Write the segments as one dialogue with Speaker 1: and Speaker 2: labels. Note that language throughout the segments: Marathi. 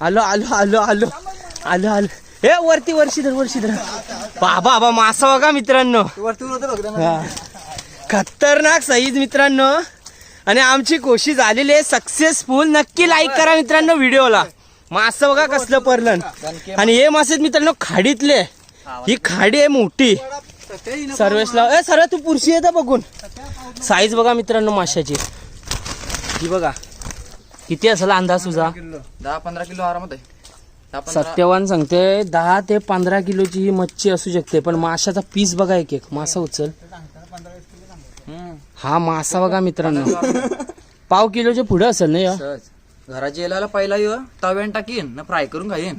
Speaker 1: आलो आलो आलो आलो. आलो आलो. हे वरती वर्षी धर वर्षी धर बाबा बाबा मासा बघा मित्रांनो. खतरनाक साईज मित्रांनो. आणि आमची कोशिश झालेली आहे सक्सेसफुल नक्की लाईक करा मित्रांनो व्हिडिओला. मासं बघा कसलं परलन. आणि हे मासे मित्रांनो खाडीतले. ही खाडी आहे मोठी. सर्वेशला ए सर्व तू पुरशी येतं बघून. साईज बघा मित्रांनो माशाची. ही बघा. किती असेल अंदाज तुझा
Speaker 2: दहा पंधरा किलो आरामात आहे. दहा पंधरा
Speaker 1: सत्यवान सांगते दहा ते पंधरा किलोची ही मच्छी असू शकते पण माशाचा पीस बघा एक एक मासा उचल.
Speaker 2: हम्म.
Speaker 1: हा मासा बघा मित्रांनो. पाव किलोच्या पुढे असेल ना या?
Speaker 2: सहज. घराच्या याला पहिला येऊ तव्यान टाकीन ना फ्राय करून खाईन.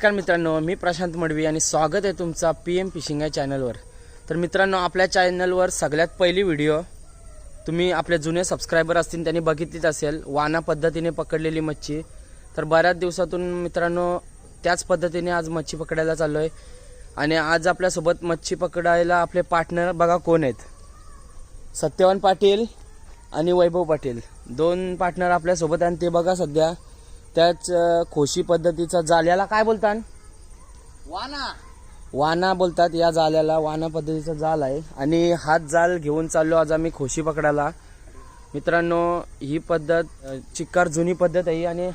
Speaker 1: नमस्कार मित्रांनो मी प्रशांत मडवी आणि स्वागत आहे तुमचा पी एम फिशिंग या चॅनलवर. तर मित्रांनो आपल्या चॅनलवर सगळ्यात पहिली व्हिडिओ तुम्ही आपले जुने सबस्क्रायबर असतील त्यांनी बघितलीच असेल वाना पद्धतीने पकडलेली मच्छी. तर बऱ्याच दिवसातून मित्रांनो त्याच पद्धतीने आज मच्छी पकडायला चाललो आहे आणि आज आपल्यासोबत मच्छी पकडायला आपले पार्टनर बघा कोण आहेत. सत्यवान पाटील आणि वैभव पाटील. दोन पार्टनर आपल्यासोबत आणि ते बघा सध्या. त्याच खोशी पद्धतीचा जाल याला काय बोलतात
Speaker 2: वाना.
Speaker 1: वाना बोलतात या जाल्याला वाना पद्धतीचा जाल आहे. आणि हाच जाल घेऊन चाललो आज आम्ही खोशी पकडायला. मित्रांनो ही पद्धत चिक्कार जुनी पद्धत आहे आणि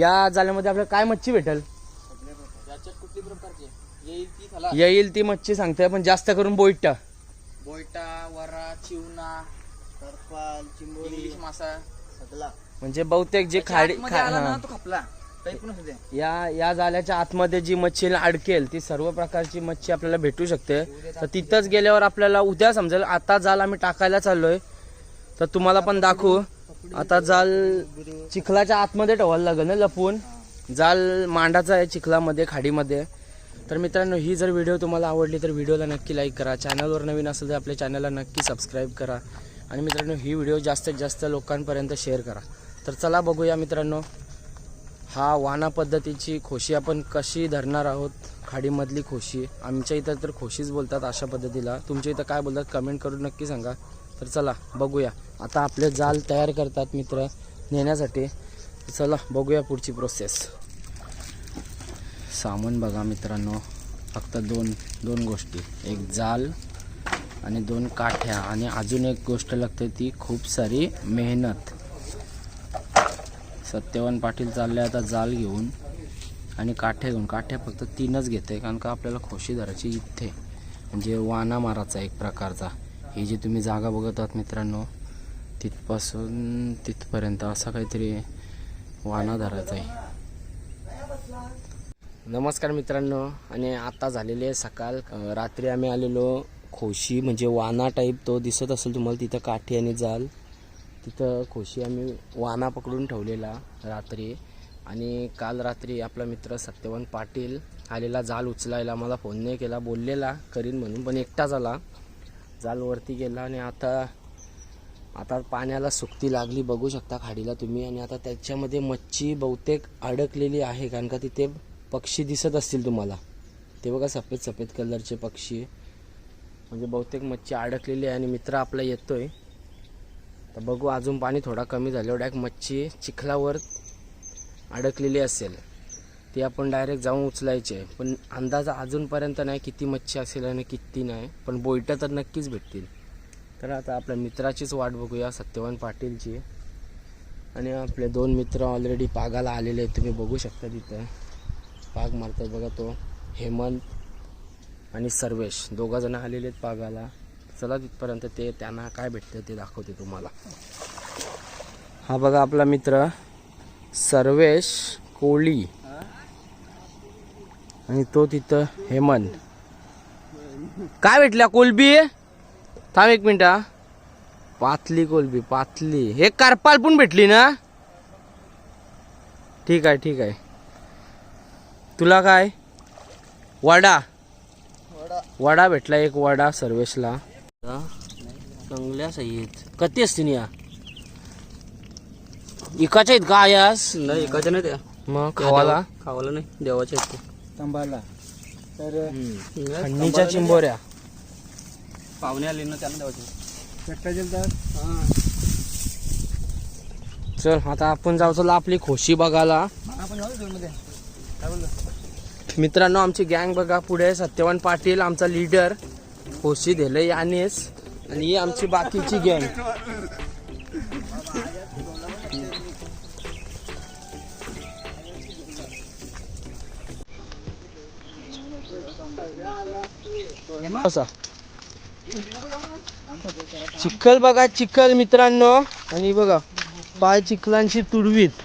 Speaker 1: या जाल्यामध्ये आपल्याला काय मच्छी भेटेल?
Speaker 2: येईल ती थाला
Speaker 1: येईल ती मच्छी सांगते पण जास्त करून बोईट
Speaker 2: बोयटा वरा चिवना इंग्लिश मासा.
Speaker 1: म्हणजे बहुतेक जे खाडी खा- हा.
Speaker 2: तो खपला. काही पण असू दे.
Speaker 1: या या जाल्याच्या आतमध्ये जी मच्छी अडकेल ती सर्व प्रकारची मच्छी आपल्याला भेटू शकते. तर तिथंच गेल्यावर आपल्याला उद्या समजेल आता जाल आम्ही टाकायला चाललोय. तर तुम्हाला पण दाखवू. आता जाल चिखलाच्या आतमध्ये ठेवायला लागेल ना लपून. जाल मांडाचा आहे चिखलामध्ये खाडीमध्ये. तर मित्रांनो ही जर व्हिडिओ तुम्हाला आवडली तर व्हिडिओला नक्की लाईक करा. चॅनलवर नवीन असेल तर आपल्या चॅनलला नक्की सबस्क्राईब करा. आणि मित्रांनो ही व्हिडिओ जास्तीत जास्त लोकांपर्यंत शेअर करा. तर चला बघूया मित्रांनो. हा वाना पद्धतीची खोशी आपण कशी धरणार आहोत? खाडीमधली खोशी. आमच्या इथं तर खोशीच बोलतात अशा पद्धतीला. तुमच्या इथं काय बोलतात कमेंट करून नक्की सांगा. तर चला बघूया. आता आपले जाल तयार करतात मित्र नेण्यासाठी. चला बघूया पुढची प्रोसेस सामान बघा मित्रांनो. फक्त दोन दोन गोष्टी. एक जाल आणि दोन काठ्या. आणि अजून एक गोष्ट लागते ती खूप सारी मेहनत. सत्यवान पाटील चालले आता जाल घेऊन आणि काठ्या घेऊन. काठ्या फक्त तीनच घेते कारण का आपल्याला खोशी धरायची इथे. म्हणजे वाना माराचा एक प्रकारचा. ही जी तुम्ही जागा बघत आहात मित्रांनो तिथपासून तिथपर्यंत असा काहीतरी वाना धरायचा आहे. नमस्कार मित्रांनो. आणि आता झालेली आहे सकाळ. रात्री आम्ही आलेलो खोशी म्हणजे वाना टाईप तो दिसत असेल तुम्हाला तिथं काठी आणि जाल. तिथं खोशी आम्ही वाना पकडून ठेवलेला रात्री. आणि काल रात्री आपला मित्र सत्यवान पाटील आलेला जाल उचलायला मला फोन नाही केला बोललेला करीन म्हणून पण एकटाच आला. जालवरती गेला आणि आता आता पाण्याला सुकती लागली. बघू शकता खाडीला तुम्ही. आणि आता त्याच्यामध्ये मच्छी बहुतेक अडकलेली आहे कारण का तिथे पक्षी दिसत असतील तुम्हाला. ते बघा सफेद सफेद कलरचे पक्षी. म्हणजे बहुतेक मच्छी अडकलेली आहे आणि मित्र आपला येतोय. तर बघू अजून पाणी थोडा कमी झाल्यावर डायरेक्ट मच्छी चिखलावर अडकलेली असेल. ती आपण डायरेक्ट जाऊन उचलायची आहे. पण अंदाज अजूनपर्यंत नाही किती मच्छी असेल आणि किती नाही. पण बोयटं तर नक्कीच भेटतील. तर आता आपल्या मित्राचीच वाट बघूया सत्यवान पाटीलची. आणि आपले दोन मित्र ऑलरेडी पागाला आलेले आहेत. तुम्ही बघू शकता तिथं. पाग मारतात बघा तो हेमंत आणि सर्वेश. दोघंजणं आलेले आहेत पागाला चला तिथपर्यंत ते त्यांना काय भेटतं ते दाखवते तुम्हाला. हा बघा आपला मित्र सर्वेश कोळी. आणि तो तिथं हेमंत. काय भेटल्या कोलबी? थांब एक मिनिट. पातली कोलबी पातली. हे करपाल पण भेटली ना? ठीक आहे ठीक आहे. तुला काय? वडा. वडा भेटला एक वडा सर्वेशला. चांगल्या आहेत कधी असतील या? इकाच्या आहेत का आयास
Speaker 2: नाही एकाच्या नाही त्या.
Speaker 1: मग खावाला?
Speaker 2: खावाला नाही देवाच्या आहेत
Speaker 3: तांबाला तर
Speaker 2: ते
Speaker 1: थंडीच्या चिंबोऱ्या.
Speaker 2: पाहुणे आले ना त्यांना देवाचे
Speaker 3: चट्टा
Speaker 1: चल आता आपण जाऊ चला आपली खोशी बघायला.
Speaker 3: आपण जाऊ झोनमध्ये काय बोललो?
Speaker 1: मित्रांनो आमची गँग बघा पुढे सत्यवान पाटील आमचा लीडर खोशी दिले यानेच आणि ही आमची बाकीची गँग. असा. चिखल बघा चिखल मित्रांनो. आणि बघा पाय चिखलांची तुडवीत.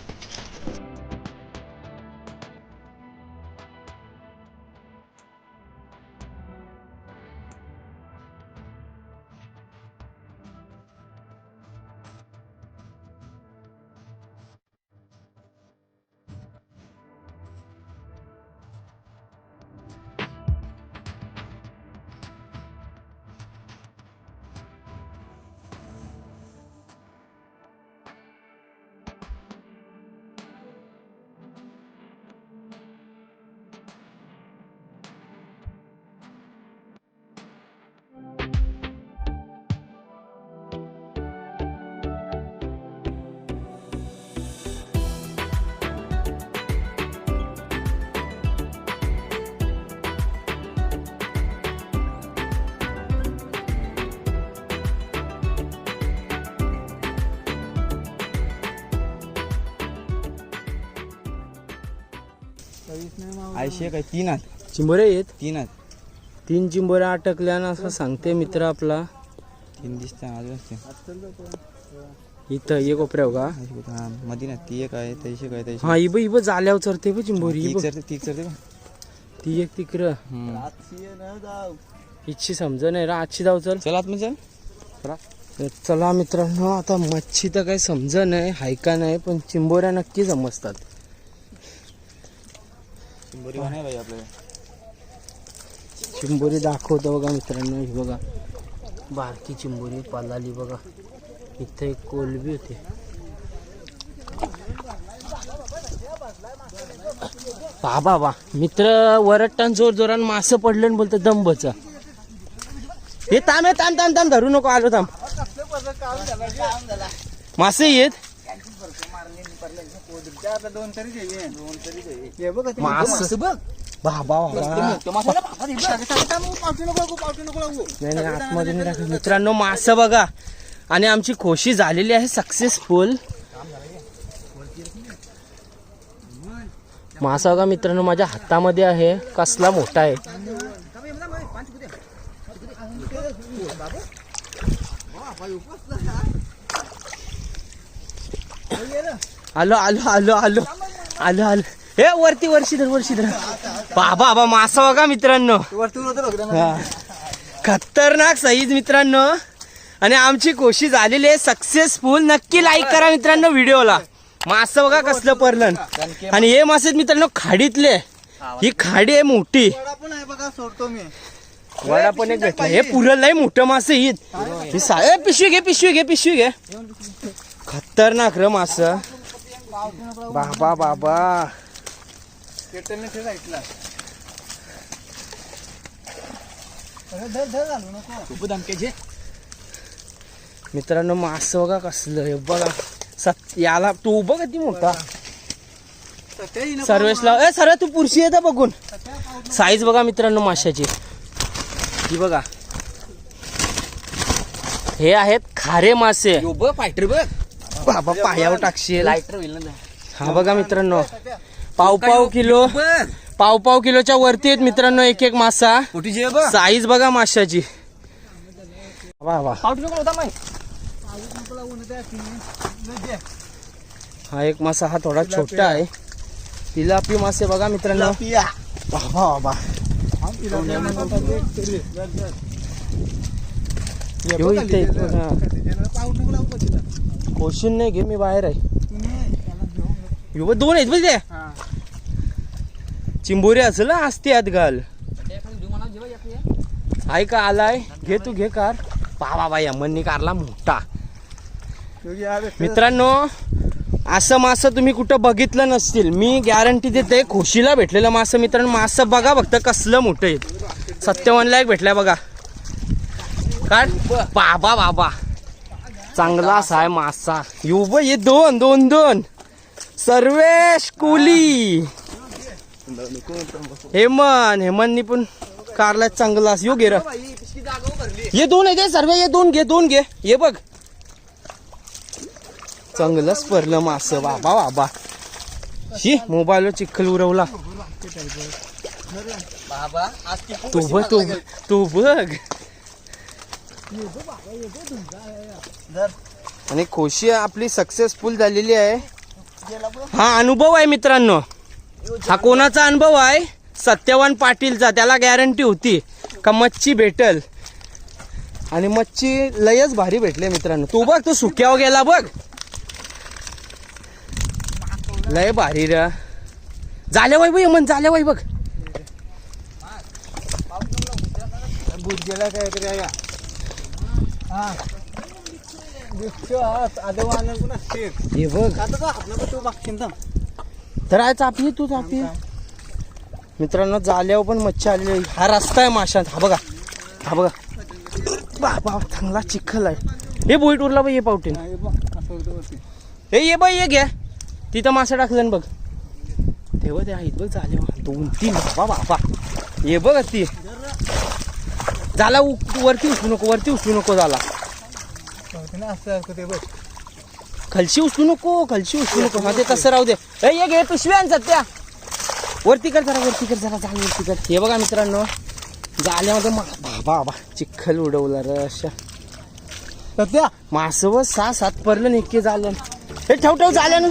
Speaker 3: आयशे काय तीन आत
Speaker 1: चिंबोरे आहेत?
Speaker 3: तीन आत
Speaker 1: तीन चिंबोऱ्या अटकल्यानं असं सांगते मित्र आपला.
Speaker 3: तीन दिसते अजून असते.
Speaker 1: इथं ये कोपऱ्याव का?
Speaker 3: हा मध्ये ना ती एक आहे तैशे काय तैशे
Speaker 1: हा इब इब जाल्यावर चरते बघ चिंबोरी इब.
Speaker 3: चरते चरते का
Speaker 1: ती एक तिकडं.
Speaker 3: हम्म.
Speaker 1: इच्छी समज नाही रा आजची जाऊ चल.
Speaker 3: चल आतमध्ये चल.
Speaker 1: तर चला मित्रांनो आता मच्छी तर काही समज नाही हाय का नाही पण चिंबोऱ्या नक्की समजतात.
Speaker 3: नाही पाहिजे आपल्याला
Speaker 1: चिंबोरी दाखवतो बघा मित्रांनो ही बघा. बारकी चिंबोरी पालाली बघा. इथं एक कोलबी होते. बा बा मित्र वरट्टान जोर जोरान मासं पडलं आणि बोलतं दंबच. हे ताम हे ताम ताम ताम धरू नको आलो थांब. मासे येत?
Speaker 3: दोन तरी दोन तरी हे बघ
Speaker 1: मास
Speaker 2: बघ
Speaker 1: बाबा. मित्रांनो मासं बघा आणि आमची खोशी झालेली आहे सक्सेसफुल मासा बघा मित्रांनो माझ्या हातामध्ये आहे कसला मोठा आहे आलो आलो आलो आलो. आलो आलो. हे वरती वर्षी धर वर्षी धर. बाबा बाबा मासा बघा मित्रांनो. खतरनाक साईज मित्रांनो. आणि आमची कोशिश झालेली आहे सक्सेसफुल नक्की लाईक करा मित्रांनो व्हिडिओला. मासं बघा कसलं परलन. आणि हे मासे मित्रांनो खाडीतले. ही खाडी आहे मोठी. वडा पण एक भेटला. हे पुरं लय मोठं मासे ही पिशवी घे पिशवी घे पिशवी घे. खतरनाक र मास. बाबा बाबा मित्रांनो मास बघा कसलं हे बघा. सत याला तू उभं किती मोठा? सर्वेशला ए सर तू पुरशी येतं बघून. साईज बघा मित्रांनो माशाची. ही बघा. हे आहेत खारे मासे.
Speaker 2: यो बघ फायटर बघ.
Speaker 1: बाबा पायावर टाकशील.
Speaker 2: लायटर होईल ना
Speaker 1: हा बघा मित्रांनो पाव पाव किलो पाव पाव किलोच्या वरती आहेत मित्रांनो एक एक मासा साईज बघा. माशाची. वा वा. हा एक मासा हा थोडा छोटा आहे. तिलापी मासे बघा मित्रांनो. बाबा बाबा ह्यो इथे. कोशिन नाही घे मी बाहेर आहे. बघ, दोन आहेत बघ ते. चिंबोरी असेल ना असते आत घाल. आहे का आलाय? घे तू घे कार. बाबा बाई अमननी कारला मोठा. मित्रांनो असं मासं तुम्ही कुठं बघितलं नसतील. मी गॅरंटी देते खोशीला भेटलेलं मासं. मित्रांनो मासं बघा फक्त कसलं मोठं आहे. सत्तेवनला एक भेटलाय बघा. काढ. बाबा बाबा. चांगला आहे मासा. येऊ ब ये दोन दोन दोन. सर्वेश कोली. हेमन हेमननी पण कारला चांगला असं. यो घे र. ये दोन आहे सर्व ये दोन घे दोन घे. ये बघ. चांगलंच परलं मास. बाबा बाबा शी मोबाईलवर चिखल उरवला
Speaker 2: बाबा आज ती
Speaker 1: तू बघ तू तू बघ. आणि खोशी आपली सक्सेसफुल झालेली आहे. हा अनुभव आहे मित्रांनो. हा कोणाचा अनुभव आहे? सत्यवान पाटीलचा. त्याला गॅरंटी होती. का मच्छी भेटल. आणि मच्छी लयच भारी भेटले मित्रांनो. तू बघ तू सुक्यावर गेला बघ. लय भारी र. झाल्या बाई बघ मन झाल्या बाई बघ.
Speaker 3: बुद्धीला काहीतरी हा हा.
Speaker 1: हे बघ.
Speaker 3: आता तो हात नको तू बघशील ना.
Speaker 1: तर आहे चापी तू चापी मित्रांनो जाल्यावर पण मच्छी आलेली. हा रस्ता आहे माशांत हा बघा. हा बघा. बाबा चांगला चिखल आहे. हे बोईट उरला बाई हे पावटीन.
Speaker 3: हा, हे.
Speaker 1: हे ये बाई ये घ्या. तिथं मासा टाकलं ना बघ. तेव्हा ते आहेत बघ झाले दोन तीन. बाबा बाबा. ये बघ ती. झाला वरती उचलू नको वरती उचलू नको झाला.
Speaker 3: ते बघ.
Speaker 1: खालशी उचलू नको खालशी उचलू नको. हा ते तसं राहू दे. ए, ये घे पिशव्या सत्या वरती कर जरा वरती कर जरा जाल वरती कर. हे बघा मित्रांनो जाल्यामध्ये मा- बाबा बाबा चिखल उडवला र अशा.
Speaker 3: सत्या
Speaker 1: मासव सहा सात परलं नेके झालं. हे ठेव ठेव झालं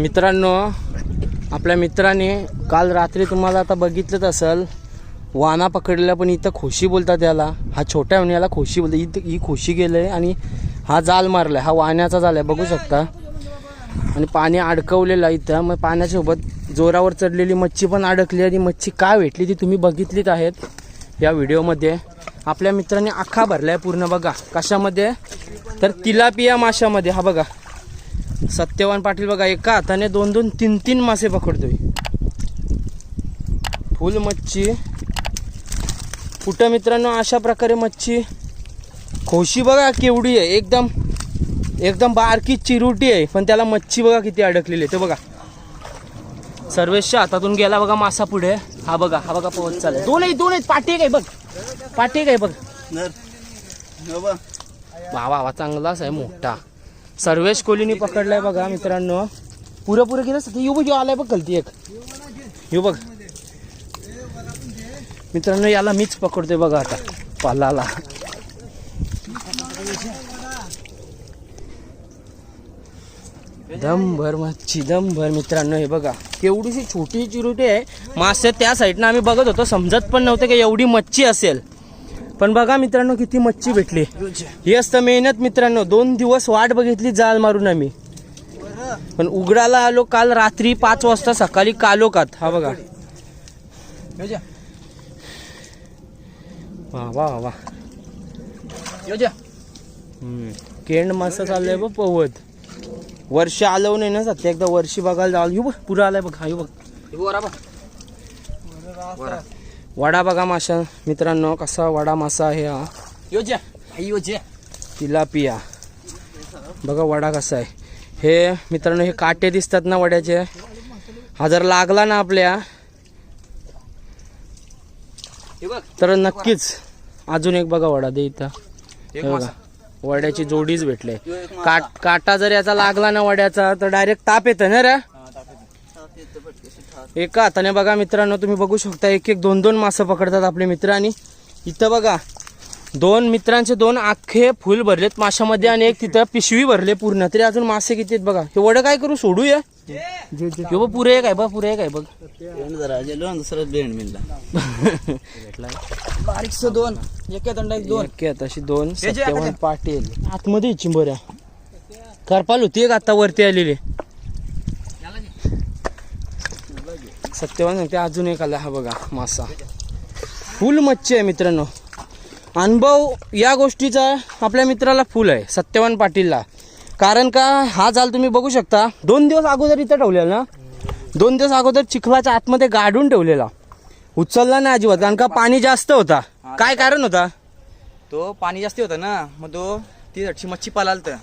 Speaker 1: मित्रांनो आपल्या मित्राने काल रात्री तुम्हाला आता बघितलंच असेल वाना पकडलेला पण इथं खोशी बोलतात याला. हा छोट्या म्हणून याला खोशी बोलतात. इथं ही खोशी गेलंय आणि हा जाल मारलाय. हा वाण्याचा जाल आहे. बघू शकता. आणि पाणी अडकवलेलं आहे इथं. मग पाण्यासोबत जोरावर चढलेली मच्छी पण अडकली आणि मच्छी काय भेटली ती तुम्ही बघितलीच आहेत या व्हिडिओमध्ये. आपल्या मित्राने आखा भरलाय पूर्ण. बघा कशामध्ये? तर तिलापिया माशामध्ये. हा बघा. सत्यवान पाटील बघा एका हाताने दोन दोन तीन तीन मासे पकडतोय. फुल मच्छी. कुठं मित्रांनो अशा प्रकारे मच्छी. खोशी बघा केवढी आहे. एकदम एकदम बारकी चिरुटी आहे पण त्याला मच्छी बघा किती अडकलेली आहे. ते बघा. सर्वेशच्या हातातून गेला बघा मासा पुढे. हा बघा हा बघा पोहोच चालेल दोन आहेत दोन आहेत. पाठी आहे बघ. पाठी आहे बघ. वा वा चांगलाच आहे मोठा. सर्वेश कोहलीने पकडलाय बघा मित्रांनो. पुरं पुरं गेलं सध्या यू बघ ह्यो आलाय बघ गलती एक. येऊ बघ. मित्रांनो याला मीच पकडतोय बघा आता. पालाला. दमभर मच्छी दमभर मित्रांनो हे बघा. केवढीशी छोटी चिरुटी आहे. मासे त्या साईडनं आम्ही बघत होतो. समजत पण नव्हतं की एवढी मच्छी असेल. पण बघा मित्रांनो किती मच्छी भेटली. ही असतं मेहनत मित्रांनो. दोन दिवस वाट बघितली जाल मारून आम्ही. पण उघडाला आलो काल रात्री पाच वाजता सकाळी कालोखात हा बघा. वा वा वा. केंड मासा चाललंय बघ पवत. वर्ष आलं नाही ना सध्या एकदा वर्षी बघायला जाऊ. येऊ बघ पुरा आलाय बघ हा येऊ बघ. वडा बघा मासा मित्रांनो कसा वडा मासा आहे हा.
Speaker 2: यो जे आई यो जे
Speaker 1: तिलापिया बघा वडा कसा आहे. हे मित्रांनो हे काटे दिसतात ना वड्याचे. हा जर लागला ना आपल्या तर नक्कीच अजून एक बघा वडा दे इथं. हे बघा. वड्याची जोडीच भेटले. काट काटा जर याचा लागला ना वड्याचा तर डायरेक्ट ताप येतं ना रे. एका हाताने बघा मित्रांनो तुम्ही बघू शकता एक एक दोन दोन मासे पकडतात आपले मित्र आणि इथं बघा दोन मित्रांचे दोन अख्खे फुल भरलेत माशामध्ये आणि एक तिथं पिशवी भरले पूर्ण. तरी अजून मासे किती आहेत बघा. हे वडं काय करू सोडूया? हे बघ पुरे एक आहे बघ पुरे एक आहे बघ.
Speaker 3: दुसरा बेंड मिळला
Speaker 2: बारीकस दोन. एक दोन
Speaker 1: तशी दोन सत्यवान पाटील. आतमध्ये चिंबोऱ्या. करपाल होती एक आता वरती आलेली. सत्यवान सांगते अजून एक आला हा बघा मासा. फुल मच्छी आहे मित्रांनो. अनुभव या गोष्टीचा आपल्या मित्राला फुल आहे सत्यवान पाटीलला. कारण का हा जाल तुम्ही बघू शकता दोन दिवस अगोदर इथं ठेवलेला ना? दोन दिवस अगोदर चिखलाच्या आतमध्ये गाडून ठेवलेला. उचलला नाही अजिबात कारण का पाणी जास्त होता. काय कारण होता?
Speaker 2: तो पाणी जास्ती होतं ना मग तो ती हटशी मच्छी पालाल तर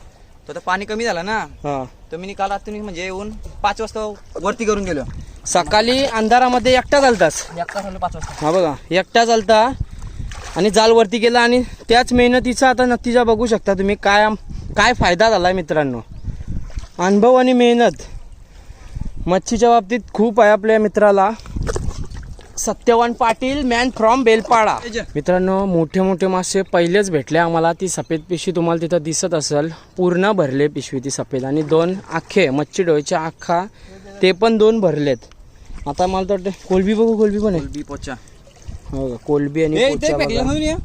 Speaker 2: तो आता पाणी कमी झालं ना
Speaker 1: हा.
Speaker 2: तर मी काल रात्री म्हणजे येऊन पाच वाजता वरती करून गेलो.
Speaker 1: सकाळी अंधारामध्ये एकटा चालतास हा बघा एकटा चालता आणि जाल वरती गेला आणि त्याच मेहनतीचा आता नतीजा बघू शकता तुम्ही काय काय फायदा झाला मित्रांनो. अनुभव आणि मेहनत मच्छीच्या बाबतीत खूप आहे आपल्या मित्राला. Satyavan Patil man from Belpada. मित्रांनो मोठे मोठे मासे पहिलेच भेटले आम्हाला. ती सफेद पिशवी तुम्हाला तिथं दिसत असेल. पूर्ण भरले पिशवी ती सफेद. आणि दोन आखे मच्छी डोळीचे आखा ते पण दोन भरलेत. आता मला तर वाटतं कोलबी बघू कोलबी पण आहे.
Speaker 2: बी पोचा.
Speaker 1: हो का, कोलबी आणि पोचा बघा.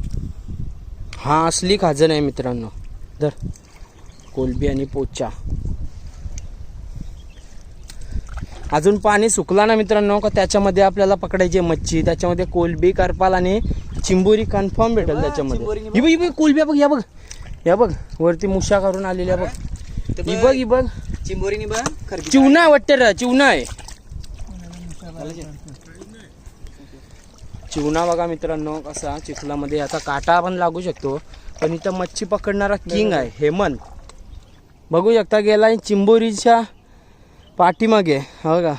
Speaker 1: हा असली खाजन आहे मित्रांनो. धर. कोलबी आणि पोचा. अजून पाणी सुकला ना मित्रांनो का त्याच्यामध्ये आपल्याला पकडायची आहे मच्छी. त्याच्यामध्ये कोलबी करपाल आणि चिंबोरी कन्फर्म भेटेल त्याच्यामध्ये.
Speaker 2: चिंबोरी
Speaker 1: ही बघ ही बघ. कोलबी बघ या बघ. या बघ वरती मुशा करून आलेल्या बघ.
Speaker 2: तर
Speaker 1: ही बघ ही बघ.
Speaker 2: चिंबोरीनी बघ खरबी
Speaker 1: चिवणा आहे वाटतं रे चिवणा आहे. चिवणा बघा मित्रांनो कसा चिखलामध्ये आता काटा पण लागू शकतो. पण इथं मच्छी पकडणारा किंग आहे हेमंत. बघू शकता गेला चिंबोरीच्या पाठीमागे. हो का?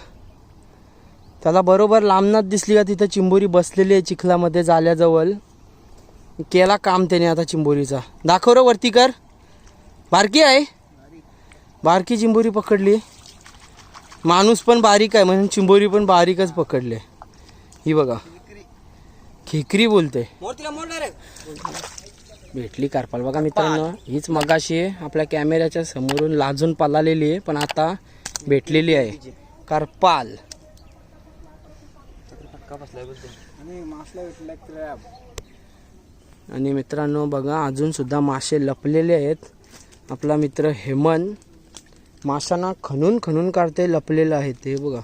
Speaker 1: त्याला बरोबर लांबनात दिसली का? तिथं चिंबोरी बसलेली आहे चिखलामध्ये जाल्याजवळ. केला काम त्याने आता चिंबोरीचा. दाखव र वरती कर. बारकी आहे. बारकी चिंबोरी पकडली. माणूस पण बारीक आहे म्हणून चिंबोरी पण बारीकच पकडले. ही बघा. खेकरी बोलते. भेटली कारपाल. बघा मित्रांनो हीच मगाशी आपल्या कॅमेऱ्याच्या समोरून लाजून पलालेली आहे पण आता भेटलेली आहे. करपाल. आणि मित्रांनो बघा अजून सुद्धा मासे लपलेले आहेत. आपला मित्र हेमंत. माशांना खणून खणून काढते लपलेलं आहे ते बघा.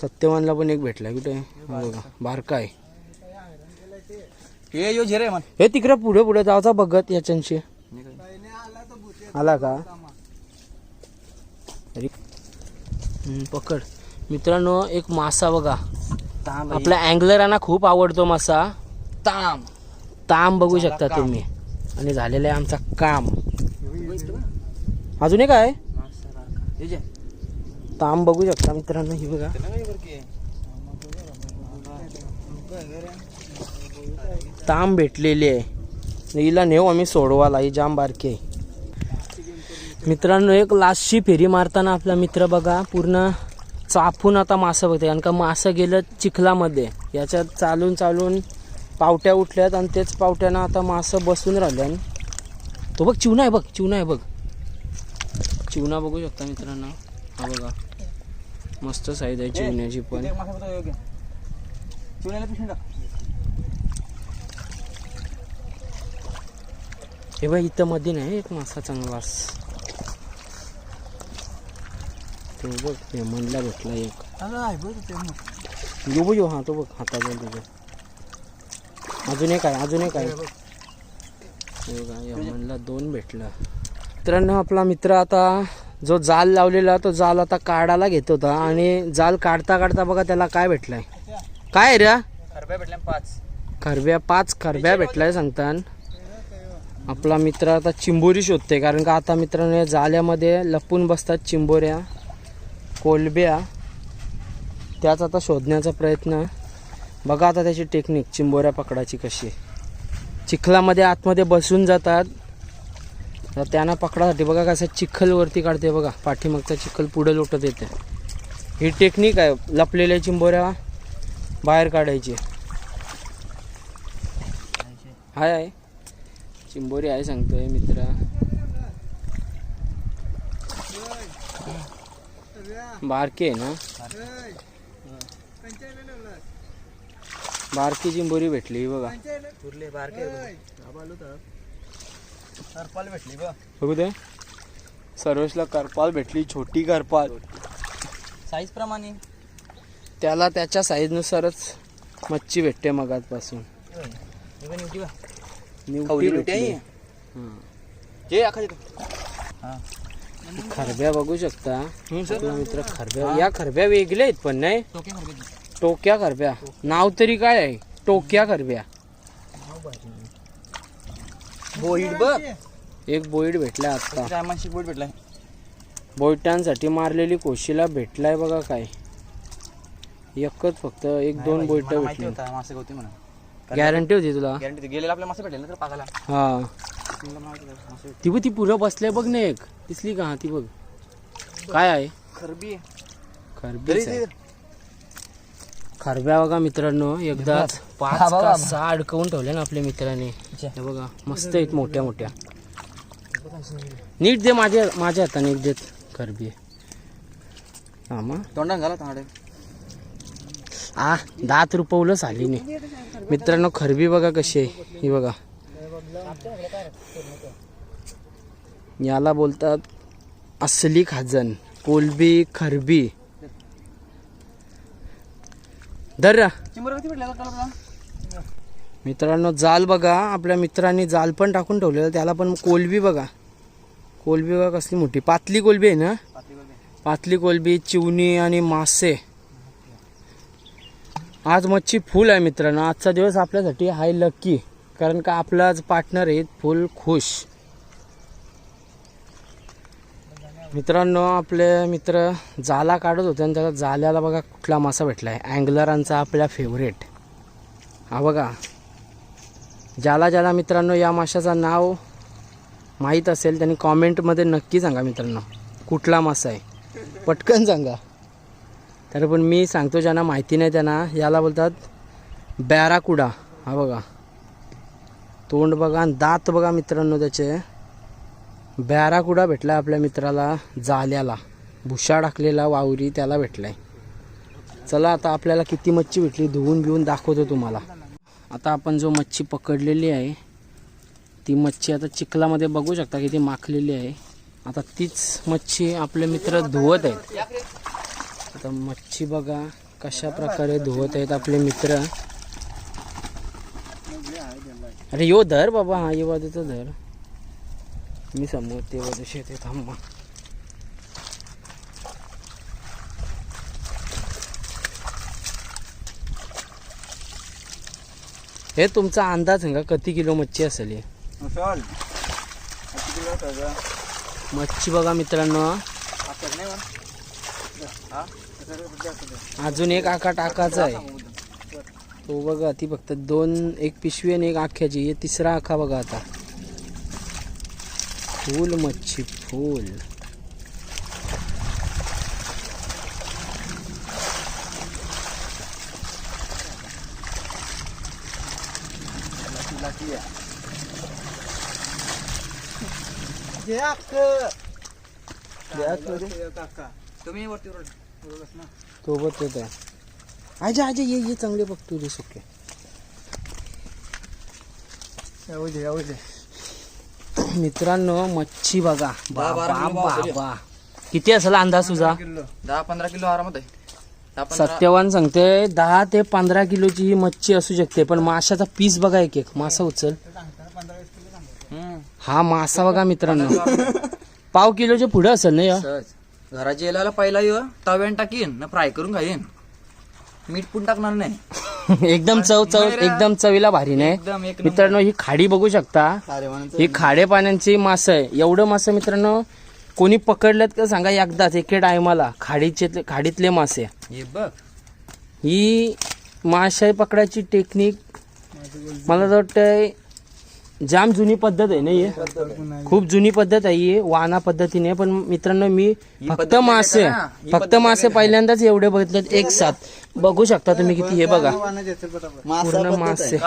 Speaker 1: सत्यवानला पण एक भेटलाय कुठे? बघा बारका आहे.
Speaker 2: हे यो झेरे म्हण
Speaker 1: हे तिकडे पुढे पुढे जायचा बघत याच्यांशी. आला का? पकड. मित्रांनो एक मासा बघा. आपल्या अँगलरांना खूप आवडतो मासा.
Speaker 2: तांब.
Speaker 1: ताम बघू शकता तुम्ही. आणि झालेलं आहे आमचा काम. अजून एक आहे? ताम बघू शकता मित्रांनो ही बघा. ताम भेटलेली आहे. हिला नेऊ आम्ही सोडवाला ही जाम बारकी आहे. मित्रांनो एक लास्टची फेरी मारताना आपला मित्र बघा पूर्ण चापून आता मासं बघते कारण का मासं गेलं चिखलामध्ये. याच्यात चालून चालून पावट्या उठल्यात आणि तेच पावट्यानं आता मासं बसून राहिल्या तो बघ चिवणा आहे बघ चिवणा आहे बघ. चिवणा बघू शकता मित्रांनो. हा बघा. मस्त साईज आहे चिवण्याची पण. हे बघ इथं मध्ये नाही एक मासा चांगलाच तो बघ म्हणला भेटला एक.
Speaker 3: बघ.
Speaker 1: यो हा तो बघ तुझ्या अजून एक आहे अजून एक आहे. हे म्हणला दोन भेटला. मित्रांनो आपला मित्र आता जो जाल लावलेला तो जाल आता काढायला घेत होता. आणि जाल काढता काढता बघा त्याला काय भेटलाय. काय आहे रे?
Speaker 2: खरब्या भेटल्या पाच.
Speaker 1: खरब्या पाच खरब्या भेटलाय सांगतात आपला मित्र आता चिंबोरी शोधते कारण का आता मित्रांनो या जाल्यामध्ये लपून बसतात चिंबोऱ्या कोलब्या. त्याच आता शोधण्याचा प्रयत्न बघा आता त्याची टेक्निक चिंबोऱ्या पकडायची कशी. चिखलामध्ये आतमध्ये बसून जातात. तर त्यांना पकडासाठी बघा कसं चिखल वरती काढते बघा. पाठीमागचा चिखल पुढे लोटत येते. ही टेक्निक आहे. लपलेल्या चिंबोऱ्या बाहेर काढायची. हाय आहे चिंबोरी आहे सांगतोय मित्र. बारकी आहे ना? बारकी चिंबोरी भेटली बघा.
Speaker 2: बारके सरपाल भेटली बघ.
Speaker 1: बघू दे. सर्वेशला करपाल भेटली छोटी करपाल.
Speaker 2: साईज प्रमाणे.
Speaker 1: त्याला त्याच्या साईजनुसारच मच्छी भेटते मगातपासून
Speaker 2: निवटी
Speaker 1: भेटली. हं.
Speaker 2: जे देतो हा.
Speaker 1: खरब्या बघू शकता. आपला मित्र खरब्या या खरब्या वेगळ्या आहेत पण नाही? टोक्या खरब्या. नाव तरी काय आहे? टोक्या खरब्या.
Speaker 2: बोईड बघ.
Speaker 1: एक बोईड भेटला आता.
Speaker 2: रामानशी बोईड भेटलाय.
Speaker 1: बोईटांसाठी मारलेली कोशीला भेटलाय बघा काय. एकच फक्त एक दोन बोईट
Speaker 2: मला माहिती
Speaker 1: भेटली
Speaker 2: होता मासे गवती म्हणून.
Speaker 1: गॅरंटी होती तुला?
Speaker 2: गॅरंटी गेलेला आपल्या मासे भेटले ना तर पाकाला
Speaker 1: हा.
Speaker 2: मला माहिती होतं, मासे
Speaker 1: ती बघ ती पुरं बसले बघ ना एक. दिसली का? हा ती बघ. काय आहे?
Speaker 2: खरबी आहे.
Speaker 1: खरबीच आहे. खरब्या बघा मित्रांनो एकदाच पाच. का सहा अडकवून ठेवले ना आपल्या मित्राने. हे बघा मस्त आहेत मोठ्या मोठ्या. नीट दे माझ्या माझ्या हाताने नीट देत. खरबी हा मग
Speaker 2: तोंडात घाला तांबडे
Speaker 1: आ दात रुपवलं सालीने मित्रांनो खरबी बघा कशी आहे. ही बघा. याला बोलतात असली खाजन कोलबी खरबी धर रा.
Speaker 2: चिंबर किती भेटले आता तुला
Speaker 1: मित्रांनो जाल बघा. आपल्या मित्रांनी जाल पण टाकून ठेवलेलं. त्याला पण कोलबी बघा. कोलबी बघा कसली मोठी. पातली कोलबी आहे ना. पातली कोलबी. चिवणी आणि मासे. आज मच्छी फुल आहे मित्रांनो. आजचा दिवस आपल्यासाठी हाय लक्की कारण का आपला आज पार्टनर आहेत फुल खुश. मित्रांनो आपले मित्र जाला काढत होते आणि त्याला जाल्याला बघा कुठला मासा भेटला आहे अँगलरांचा आपला फेवरेट हा बघा. ज्याला ज्याला मित्रांनो या माशाचं नाव माहीत असेल त्यांनी कॉमेंटमध्ये नक्की सांगा मित्रांनो कुठला मासा आहे. पटकन सांगा. तर पण मी सांगतो ज्यांना माहिती नाही त्यांना याला बोलतात बॅराकुडा. हा बघा. तोंड बघा आणि दात बघा मित्रांनो त्याचे. बॅराकुडा भेटला आपल्या मित्राला जाल्याला. भुशा टाकलेला वावरी त्याला भेटलाय. चला आता आपल्याला किती मच्छी भेटली धुवून बिवून दाखवतो तुम्हाला. आता आपण जो मच्छी पकडलेली आहे ती मच्छी आता चिखलामध्ये बघू शकता किती माखलेली आहे. आता तीच मच्छी आपले मित्र धुवत आहेत. आता मच्छी बघा कशा प्रकारे धुवत आहेत आपले मित्र. अरे यो धर बाबा हा यो बाजूचा धर. मी समोर ते बाजूशी येते थांबा. हे तुमचा अंदाज सांगा किती किलो मच्छी असेल हे?
Speaker 2: चल किती किलो होतं गं?
Speaker 1: मच्छी बघा मित्रांनो.
Speaker 2: नाही बा? हा?
Speaker 1: अजून एक आका टाकाचा आहे. तो बघा ती फक्त दोन एक पिशवी आणि एक आख्याची. हे तिसरा आखा बघा आता. फुल मच्छी फुल.
Speaker 2: तुम्ही वरती ना.
Speaker 1: तो बघ आहे आजे आजे ये ये चांगले बघतो रे सुके
Speaker 3: येऊ दे.
Speaker 1: मित्रांनो मच्छी बघा.
Speaker 2: बारा किलो भाव
Speaker 1: बाबा. किती असेल अंदाज तुझा?
Speaker 2: दहा पंधरा किलो आरामात आहे. दहा पंधरा
Speaker 1: सत्यवान सांगते दहा ते पंधरा किलोची ही मच्छी असू शकते पण माशाचा पीस बघा एक एक. मासा उचल.
Speaker 2: हम्म.
Speaker 1: हा मासा बघा मित्रांनो. पाव किलोच्या पुढे असेल ना या?
Speaker 2: सहज. घराच्या पहिला यो तव्यान टाकीन ना फ्राय करून खाईन. मीठ पण टाकणार नाही.
Speaker 1: एकदम चव चव एकदम चवीला भारी नाही. मित्रांनो ही खाडी बघू शकता. ही खाडे पाण्याची मास आहे. एवढं मासे मित्रांनो कोणी पकडल्यात का सांगा एकदाच एके टायमाला खाडीचे खाडीतले मासे.
Speaker 2: हे बघ.
Speaker 1: ही मासे पकडायची टेक्निक मला तर वाटतंय जाम जुनी पद्धत आहे ना ही? खूप जुनी पद्धत आहे ही वाना पद्धतीने. पण मित्रांनो मी फक्त मासे फक्त मासे पहिल्यांदाच एवढे बघितलेत एक साथ बघू शकता तुम्ही किती हे बघा. पूर्ण मासे.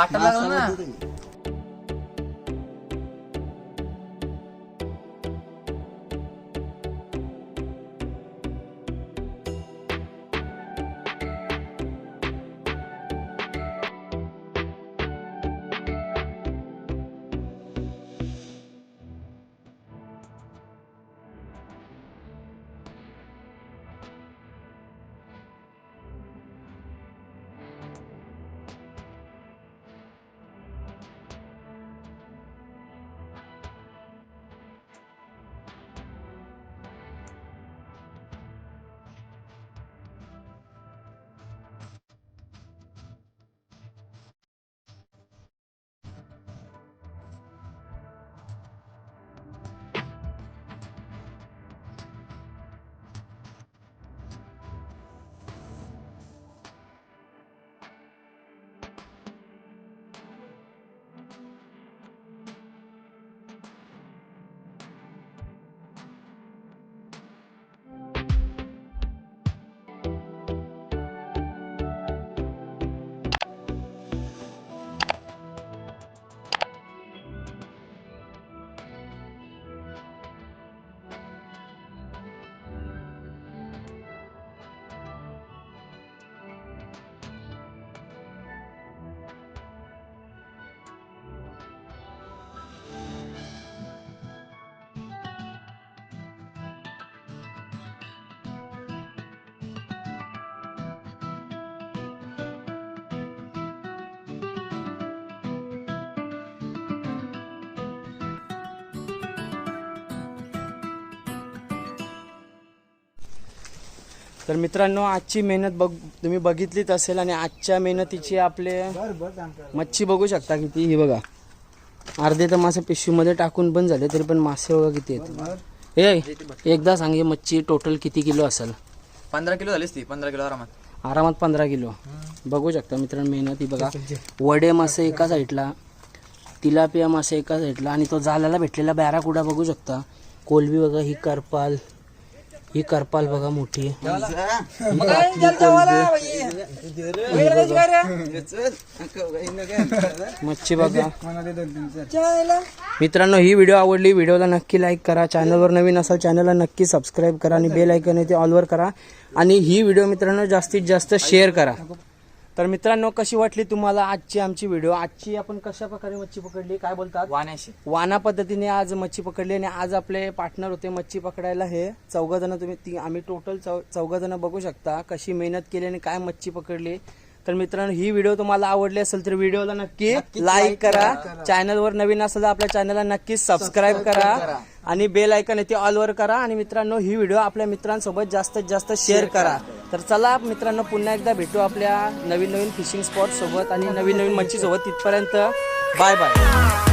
Speaker 1: तर मित्रांनो आजची मेहनत बघ तुम्ही बघितलीच असेल आणि आजच्या मेहनतीची आपले मच्छी बघू शकता किती ही बघा. अर्धे तर मासे पिशवीमध्ये टाकून पण झाले तरी पण मासे बघा किती आहेत. हे एकदा सांगे मच्छी टोटल किती किलो असेल?
Speaker 2: पंधरा किलो झालीच ती पंधरा किलो आरामात.
Speaker 1: आरामात पंधरा किलो. बघू शकता मित्रांनो मेहनत ही बघा. वडे मासे एका साईडला तिलापिया मासे एका साईडला आणि तो जाल्याला भेटलेला बॅराकुडा बघू शकता. कोलबी बघा ही करपाल. ही करपाल बघा मोठी. मच्छी बघा. मित्रांनो ही व्हिडिओ आवडली व्हिडिओला नक्की लाईक करा. चॅनलवर नवीन असाल चॅनलला नक्की सबस्क्राईब करा आणि बेल ऐकन ते ऑलवर करा. आणि ही व्हिडिओ मित्रांनो जास्तीत जास्त शेअर करा. तर मित्रांनो कशी वाटली तुम्हाला आजची आमची व्हिडिओ आजची आपण कशा प्रकारे मच्छी पकडली? काय बोलतात?
Speaker 2: वाण्याशी.
Speaker 1: वाना पद्धतीने आज मच्छी पकडली आणि आज आपले पार्टनर होते मच्छी पकडायला हे. चौघ जण तुम्ही ती आम्ही टोटल चौ चौघ जण बघू शकता कशी मेहनत केली आणि काय मच्छी पकडली. तर मित्रांनो ही व्हिडिओ तुम्हाला आवडली असेल तर व्हिडिओला नक्की लाईक करा. चॅनलवर नवीन असेल तर आपल्या चॅनलला नक्की सबस्क्राईब करा. आणि बेल ऐकन आहे ते ऑलवर करा. आणि मित्रांनो ही व्हिडिओ आपल्या मित्रांसोबत जास्तीत जास्त शेअर करा. तर चला मित्रांनो पुन्हा एकदा भेटू आपल्या नवीन नवीन फिशिंग स्पॉट सोबत आणि नवीन नवीन मच्छी सोबत. तिथपर्यंत बाय बाय